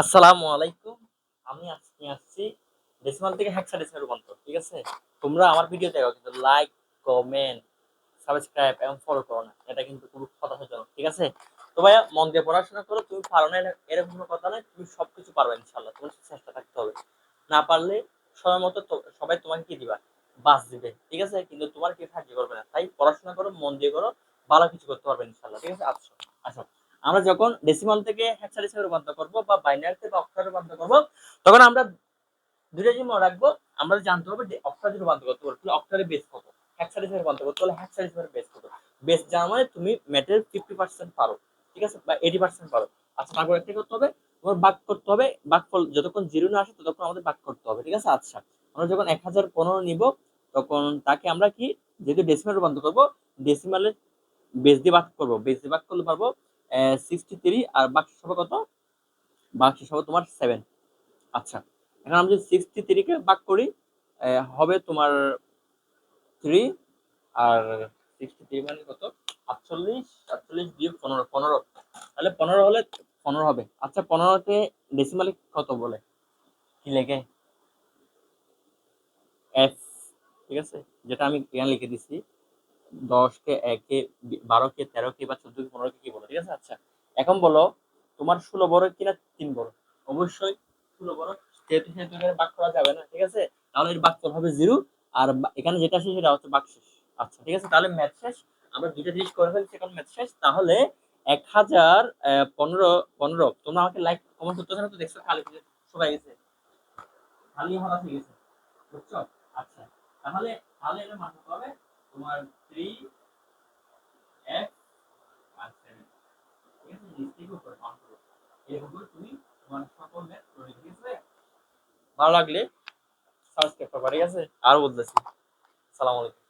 আসসালামু আলাইকুম। আমি আজকে আসছি ডেসিমাল থেকে হেক্সাডেসিমাল রূপান্তর ঠিক আছে? তোমরা আমার ভিডিও দেখো, কিন্তু লাইক কমেন্ট সাবস্ক্রাইব এবং ফলো করো না। এটা কিন্তু খুব হতাশাজনক, ঠিক আছে? তো ভাইয়া, মন দিয়ে পড়াশোনা করো, তুমি পারো না, এরকম কোনো কথা নয় তুমি সবকিছু পারবে ইনশাল্লাহ তোমার চেষ্টা থাকতে হবে। না পারলে সময় মতো সবাই তোমাকে কি দিবা? বাস দিবে, ঠিক আছে? কিন্তু তোমার কি সাহায্য করবে না। তাই পড়াশোনা করো, মন দিয়ে করো, ভালো কিছু করতে পারবে ইনশাল্লাহ ঠিক আছে? আচ্ছা আচ্ছা আমরা যখন ডেসিমাল থেকে হেক্সাডেসিমাল রূপান্তর করব বা বাইনারি থেকে অক্টাল রূপান্তর করব, তখন আমরা দুটো জিনিস মনে রাখব, আমরা জানতে হবে যে অক্টাল রূপান্তর করতে পারব অক্টালে বেস কত? হেক্সাডেসিমাল রূপান্তর করতে হলে হেক্সাডেসিমাল বেস কত? বেস জানা মানে তুমি ম্যাটের ফিফটি পার্সেন্ট পারো, ঠিক আছে? বা এইটি পার্সেন্ট পারো। আচ্ছা তারপর একটা করতে হবে? তোমার বাক করতে হবে বাক ফল যতক্ষণ জিরো না আসে ততক্ষণ আমাদের বাক করতে হবে, ঠিক আছে? আচ্ছা আমরা যখন এক হাজার পনেরো নিব, তখন তাকে আমরা কি, যেহেতু ডেসিমাল রূপান্তর করব ডেসিমালের বেস দিয়ে বাক করব বেস দিয়ে বাক করলে পারব সিক্সটি থ্রি আর বাক্স হবে কত? বাক্স হবে তোমার সেভেন আচ্ছা এখন আমি যদি সিক্সটি থ্রিকে বাক করি হবে তোমার থ্রি আর সিক্সটি থ্রি মানে কত? আটচল্লিশ আটচল্লিশ দিয়ে পনেরো পনেরো। তাহলে পনেরো হলে পনেরো হবে। আচ্ছা পনেরোতে ডেসিমালে কত বলে? কি লেগে এফ ঠিক আছে? যেটা আমি এখানে লিখে দিছি। দশকে একে বারোকে তেরোকে বা চোদ্দকে পনেরোকে কি বলো, ঠিক আছে? আচ্ছা এখন বলো, তোমার ষোলো বড় কিনা তিন বড়? অবশ্যই ষোলো বড়, যেহেতু সেহেতু এখানে বাক করা যাবে না, ঠিক আছে? তাহলে এর বাক হবে জিরো, আর এখানে যেটা আছে সেটা হচ্ছে বাক শেষ। আচ্ছা ঠিক আছে? তাহলে ম্যাথ শেষ, আমরা দুইটা জিনিস করে ফেলছি, এখন ম্যাথ শেষ। তাহলে এক হাজার পনেরো পনেরো, তোমরা আমাকে লাইক কমেন্ট করতেছো না তো দেখছ খালি সবাই গেছে। খালি হওয়া গেছে বুঝছ? আচ্ছা তাহলে তাহলে এটা কত হবে? তোমার থ্রি এক্স আর সেভেন ঠিক আছে? নিচ থেকে উপরে কাউন্ট করো। এরকম করে তুমি তোমার সকল ম্যাথ করে ঠিক আছে? ভালো লাগলে সাবস্ক্রাইব করবা ঠিক আছে? আর বলতেছি সালাম আলাইকুম।